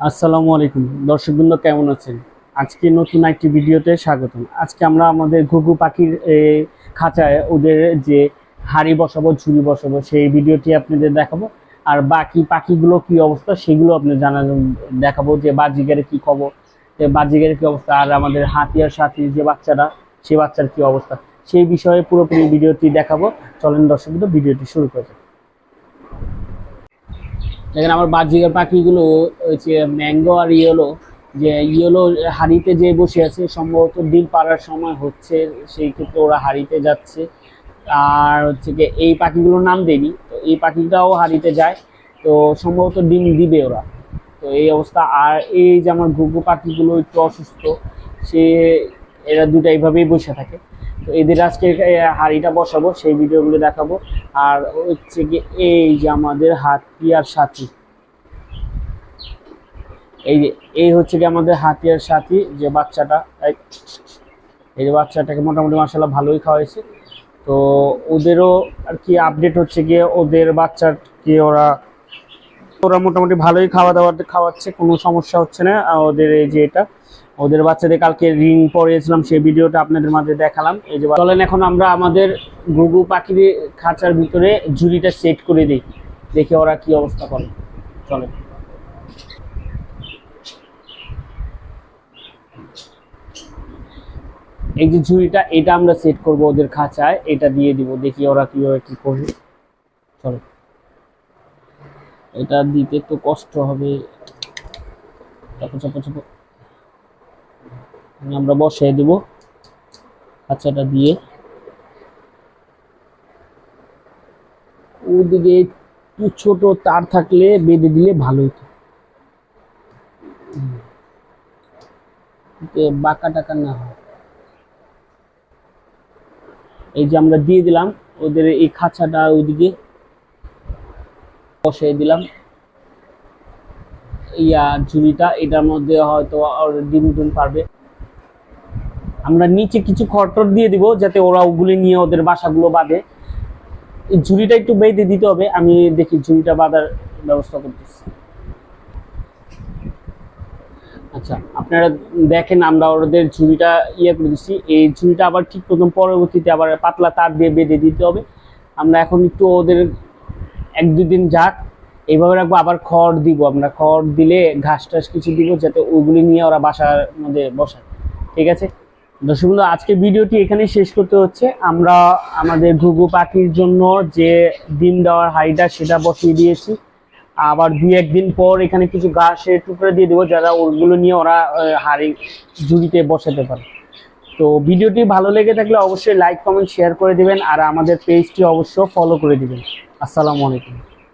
আসসালামু আলাইকুম। দর্শকবৃন্দ, কেমন আছেন? আজকে নতুন একটি ভিডিওতে স্বাগতম। আজকে আমরা আমাদের ঘুঘু পাখির খাঁচায় ওদের যে হাড়ি বসাবো, ঝুড়ি বসাবো, সেই ভিডিওটি আপনাদের দেখাবো। আর বাকি পাখিগুলো কি অবস্থা, সেগুলো আপনাদের জানানো, দেখাবো যে বাজিগারে কি খবর, যে বাজিগারের কি অবস্থা, আর আমাদের হাতিয়ার সাথী যে বাচ্চারা সেই বাচ্চার কি অবস্থা, সেই বিষয়ে পুরোপুরি ভিডিওটি দেখাবো। চলেন দর্শকবৃন্দ, ভিডিওটি শুরু করে। দেখেন আমার বাজিকার পাখিগুলো হচ্ছে ম্যাঙ্গো আর ইয়েলো, যে ইয়েলো হাড়িতে যে বসে আছে, সম্ভবত ডিম পাড়ার সময় হচ্ছে, সেই ক্ষেত্রে ওরা হাড়িতে যাচ্ছে। আর হচ্ছে কি এই পাখিগুলোর নাম দেয়নি, তো এই পাখিটাও হাড়িতে যায়, তো সম্ভবত ডিম দিবে ওরা। তো এই অবস্থা, আর এই যে আমার ঘুঘু পাখিগুলো একটু অসুস্থ, সে এরা দুটা এইভাবেই বসে থাকে। এদের আজকে হাঁড়িটা বসাবো, সেই ভিডিওগুলো দেখাবো। আর হচ্ছে কি এই যে আমাদের হাতিয়ার সাথী। এই যে, এই হচ্ছে কি আমাদের হাতিয়ার সাথী যে বাচ্চাটা, এই- যে বাচ্চাটাকে মোটামুটি মাসাল্লাহ ভালোই খাওয়াইছে। তো ওদেরও আর কি আপডেট হচ্ছে গিয়ে ওদের বাচ্চাকে ওরা ওরা মোটামুটি ভালোই খাওয়া দাওয়া খাওয়াচ্ছে, কোনো সমস্যা হচ্ছে না। ওদের এই যে এটা ওদের বাচ্চাদের কালকে রিং পরিয়েছিলাম, সেই ভিডিওটা আপনাদের মাঝে দেখালাম। এই যে চলেন এখন আমরা আমাদের গুগু পাখির খাঁচার ভিতরে ঝুড়িটা সেট করে দিই। দেখে ওরা কি অবস্থা করে। চলেন। এই যে ঝুড়িটা, এটা আমরা সেট করব ওদের খাঁচায়। এটা দিয়ে দিব, দেখি ওরা কীভাবে কি করবে চলো এটা দিতে তো কষ্ট হবে। চাপো চাপো চাপো। আমরা বসিয়ে দেব খাঁচাটা দিয়ে। ওদিকে একটু ছোট তার থাকলে বেঁধে দিলে ভালো হতো। বাঁকা টাকা না হয়। এই যে আমরা দিয়ে দিলাম, ওদের এই খাঁচাটা ওইদিকে বসিয়ে দিলাম। ইয়া ঝুড়িটা, এটার মধ্যে হয়তো ডিম ডিম পারবে। আমরা নিচে কিছু খড়টর দিয়ে দিব যাতে ওরা ওগুলি নিয়ে ওদের বাসাগুলো বাঁধে। এই ঝুড়িটা একটু বেঁধে দিতে হবে, আমি দেখি ঝুড়িটা বাঁধার ব্যবস্থা করতেছি। আচ্ছা আপনারা দেখেন আমরা ওদের ঝুড়িটা ইয়ে করে দিচ্ছি এই ঝুড়িটা আবার ঠিক প্রথম পরবর্তীতে আবার পাতলা তার দিয়ে বেঁধে দিতে হবে। আমরা এখন একটু ওদের এক দুই দিন যাক, এইভাবে রাখব। আবার খড় দিব, আমরা খড় দিলে ঘাস টাস কিছু দিব যাতে ওগুলি নিয়ে ওরা বাসার মধ্যে বসায়। ঠিক আছে? দর্শক বন্ধু, আজকে ভিডিওটি এখানেই শেষ করতে হচ্ছে। আমরা আমাদের ঘুঘু পাখির জন্য যে ডিম দেওয়ার হাইটা সেটা বসিয়ে দিয়েছি। আবার দুই একদিন পর এখানে কিছু ঘাসের টুকরো দিয়ে দেবো যারা ওগুলো নিয়ে ওরা হাড়ি ঝুড়িতে বসাতে পারে। তো ভিডিওটি ভালো লেগে থাকলে অবশ্যই লাইক কমেন্ট শেয়ার করে দিবেন আর আমাদের পেজটি অবশ্যই ফলো করে দিবেন। আসসালামু আলাইকুম।